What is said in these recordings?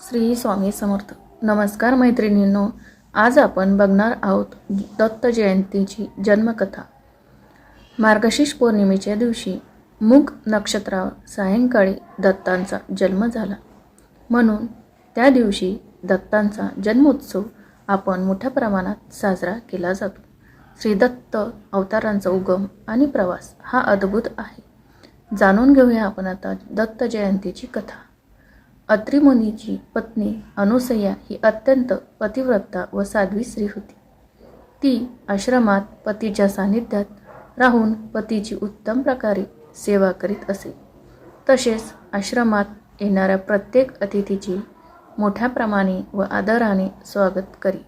श्री स्वामी समर्थ. नमस्कार मैत्रिणींनो आज आपण बघणार आहोत दत्त जयंतीची जन्मकथा. मार्गशीर्ष पौर्णिमेच्या दिवशी मुग नक्षत्रावर सायंकाळी दत्तांचा जन्म झाला. म्हणून त्या दिवशी दत्तांचा जन्मोत्सव आपण मोठ्या प्रमाणात साजरा केला जातो. श्री दत्त अवतारांचा उगम आणि प्रवास हा अद्भुत आहे. जाणून घेऊया आपण आता दत्त जयंतीची कथा. अत्रिमुनीची पत्नी अनुसया ही अत्यंत पतिव्रता व साध्वी स्त्री होती. ती आश्रमात पतीच्या सानिध्यात राहून पतीची उत्तम प्रकारे सेवा करीत असे. तसेच आश्रमात येणाऱ्या प्रत्येक अतिथीची मोठ्या प्रमाणे व आदराने स्वागत करी.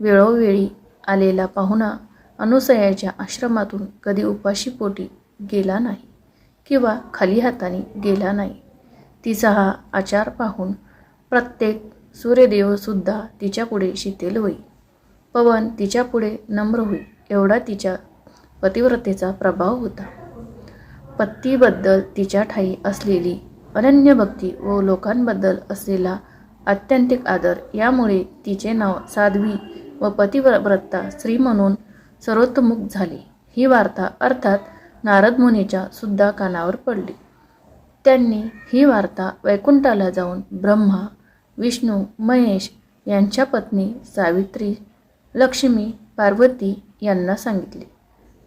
वेळोवेळी आलेला पाहुणा अनुसयाच्या आश्रमातून कधी उपाशीपोटी गेला नाही किंवा खाली हाताने गेला नाही. तिचा हा आचार पाहून प्रत्येक सूर्यदेवसुद्धा तिच्यापुढे शिथिल होई. पवन तिच्यापुढे नम्र होई एवढा तिच्या पतिव्रतेचा प्रभाव होता. पत्तीबद्दल तिच्या ठाई असलेली अनन्य भक्ती व लोकांबद्दल असलेला आत्यंतिक आदर यामुळे तिचे नाव साध्वी व पतिव्रता स्त्री म्हणून सर्वोत्तमुख झाले. ही वार्ता अर्थात नारद मुनीच्या सुद्धा कानावर पडली. त्यांनी ही वार्ता वैकुंठाला जाऊन ब्रह्मा विष्णू महेश यांच्या पत्नी सावित्री लक्ष्मी पार्वती यांना सांगितले.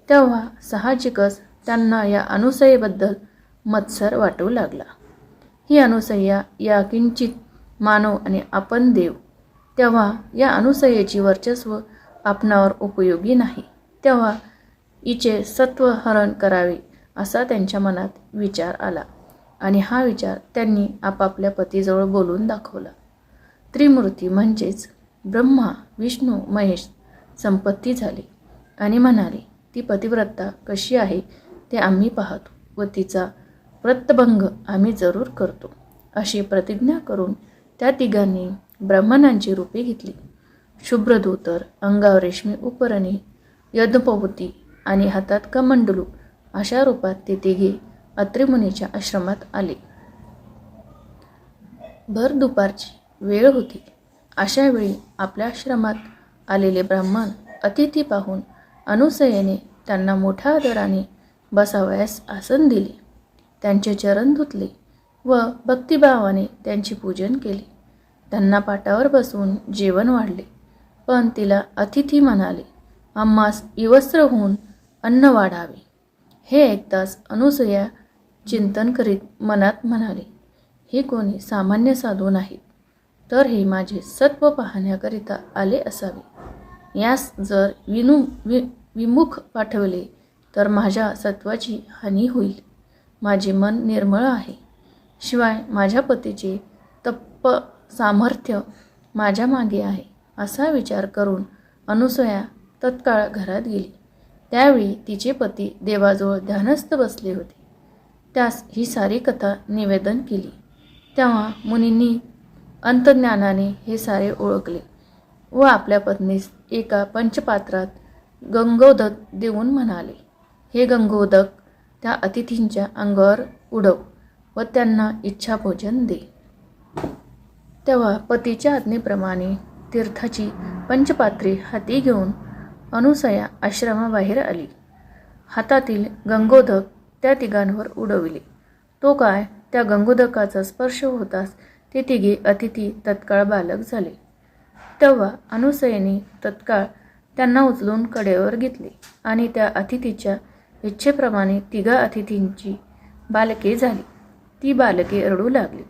तेव्हा साहजिकच त्यांना या अनुसयेबद्दल मत्सर वाटू लागला. ही अनुसया या किंचित मानव आणि आपण देव. तेव्हा या अनुसयेची वर्चस्व आपणावर उपयोगी नाही. तेव्हा हिचे सत्वहरण करावे असा त्यांच्या मनात विचार आला. आणि हा विचार त्यांनी आपापल्या पतीजवळ बोलून दाखवला. त्रिमूर्ती म्हणजेच ब्रह्मा विष्णू महेश संपत्ती झाली आणि म्हणाले ती पतिव्रता कशी आहे ते आम्ही पाहतो व तिचा व्रतभंग आम्ही जरूर करतो. अशी प्रतिज्ञा करून त्या तिघांनी ब्राह्मणांची रूपे घेतली. शुभ्र धोतर अंगावर रेशमी उपरणे यज्ञपवती आणि हातात कमंडलू अशा रूपात ते तिघे अत्रिमुनीच्या आश्रमात आले. भर दुपारची वेळ होती. अशा वेळी आपल्या आश्रमात आलेले ब्राह्मण अतिथी पाहून अनुसयेने त्यांना मोठ्या आदराने बसावयास आसन दिले. त्यांचे चरण धुतले व भक्तिभावाने त्यांचे पूजन केले. त्यांना पाटावर बसवून जेवण वाढले. पण तिला अतिथी म्हणाले आम्हास इवस्त्र होऊन अन्न वाढावे. हे ऐकताच अनुसया चिंतन करीत मनात म्हणाले हे कोणी सामान्य साधू नाहीत. तर हे माझे सत्व पाहण्याकरिता आले असावे. यास जर विनु वि विमुख पाठवले तर माझ्या सत्वाची हानी होईल. माझे मन निर्मळ आहे. शिवाय माझ्या पतीचे तप्प सामर्थ्य माझ्या मागे आहे असा विचार करून अनुसया तत्काळ घरात गेली. त्यावेळी तिचे पती देवाजवळ ध्यानस्थ बसले होते. त्यास ही सारी कथा निवेदन केली. तेव्हा मुनींनी अंतज्ञानाने हे सारे ओळखले व आपल्या पत्नीस एका पंचपात्रात गंगोदक देऊन म्हणाले हे गंगोदक त्या अतिथींच्या अंगावर उडव व त्यांना इच्छाभोजन दे. तेव्हा पतीच्या आज्ञेप्रमाणे तीर्थाची पंचपात्रे हाती घेऊन अनुसया आश्रमाबाहेर आली. हातातील गंगोदक त्या तिघांवर उडविले. तो काय? त्या गंगोदकाचा स्पर्श होताच ते तिघे अतिथी तत्काळ बालक झाले. तेव्हा अनुसयेने तत्काळ त्यांना उचलून कडेवर घेतले आणि त्या अतिथीच्या इच्छेप्रमाणे तिघा अतिथींची बालके झाली. ती बालके रडू लागली.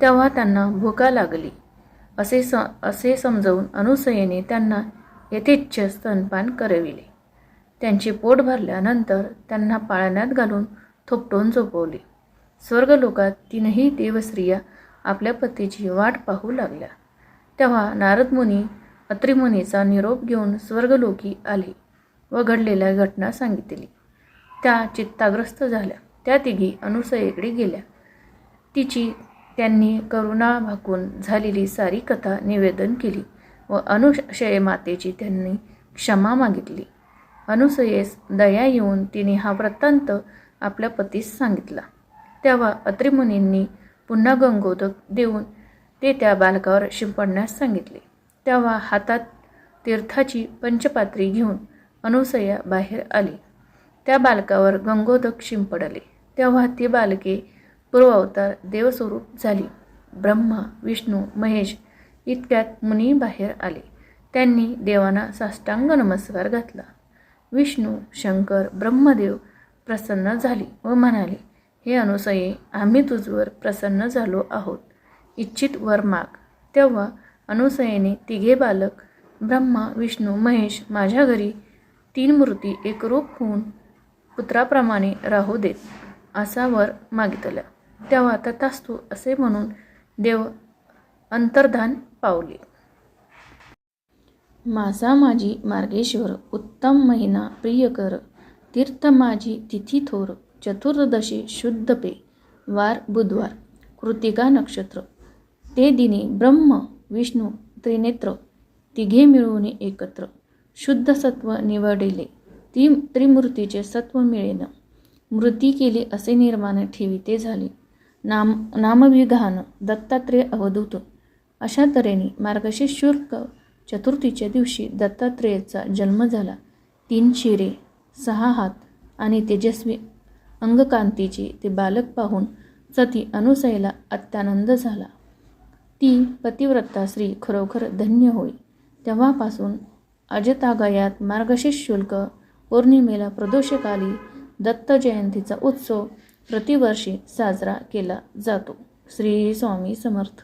तेव्हा त्यांना भूका लागली. असे स असे समजवून अनुसयेने त्यांना यथेच्छ स्तनपान करविले. त्यांचे पोट भरल्यानंतर त्यांना पाळण्यात घालून थोपटून झोपवले. स्वर्गलोकात तीनही देवस्त्रिया आपल्या पतीची वाट पाहू लागल्या. तेव्हा नारद मुनी अत्रिमुनीचा निरोप घेऊन स्वर्गलोकी आले व घडलेल्या घटना सांगितली. त्या चित्ताग्रस्त झाल्या. त्या तिघी अनुसयेकडे गेल्या. तिची त्यांनी करुणा भाकून झालेली सारी कथा निवेदन केली व अनुशय मातेची त्यांनी क्षमा मागितली. अनुसयेस दया येऊन तिने हा वृत्तांत आपल्या पतीस सांगितला. तेव्हा अत्रिमुनींनी पुन्हा गंगोदक देऊन ते त्या बालकावर शिंपडण्यास सांगितले. तेव्हा हातात तीर्थाची पंचपात्री घेऊन अनुसया बाहेर आली. त्या बालकावर गंगोदक शिंपडले. तेव्हा ती बालके पूर्वावतार देवस्वरूप झाली. ब्रह्मा विष्णू महेश इतक्यात मुनी बाहेर आले. त्यांनी देवांना साष्टांग नमस्कार घातला. विष्णू शंकर ब्रह्मदेव प्रसन्न झाली व म्हणाले हे अनुसये आम्ही तुझवर प्रसन्न झालो आहोत. इच्छित वर माग. तेव्हा अनुसयेने तिघे बालक ब्रह्मा विष्णू महेश माझ्या घरी तीन मूर्ती एकरूप होऊन पुत्राप्रमाणे राहू देत असा वर मागितला तेव्हा तथास्तु असे म्हणून देव अंतर्धान पावले. मासा माझी मार्गेश्वर उत्तम महिना प्रियकर तीर्थ माझी तिथी थोर चतुर्दशी शुद्ध पे. वार बुधवार कृतिका नक्षत्र. ते दिनी ब्रह्म विष्णू त्रिनेत्र तिघे मिळून एकत्र. शुद्ध सत्व निवडिले ती त्रिमूर्तीचे सत्व मिळेन. मृती केली असे निर्माण ठेवी ते झाले. नाम नामविघान दत्तात्रेय अवधूत. अशा तऱ्हेने मार्गशीर्ष शुल्क चतुर्थीच्या दिवशी दत्तात्रेयाचा जन्म झाला. तीन शिरे सहा हात आणि तेजस्वी अंगकांतीचे ते बालक पाहून सती अनुसयला अत्यानंद झाला. ती पतिव्रता स्त्री खरोखर धन्य होई. तेव्हापासून अजतागयात मार्गशीर्ष शुल्क पौर्णिमेला प्रदोषकाली दत्त जयंतीचा उत्सव प्रतिवर्षी साजरा केला जातो. श्री स्वामी समर्थ.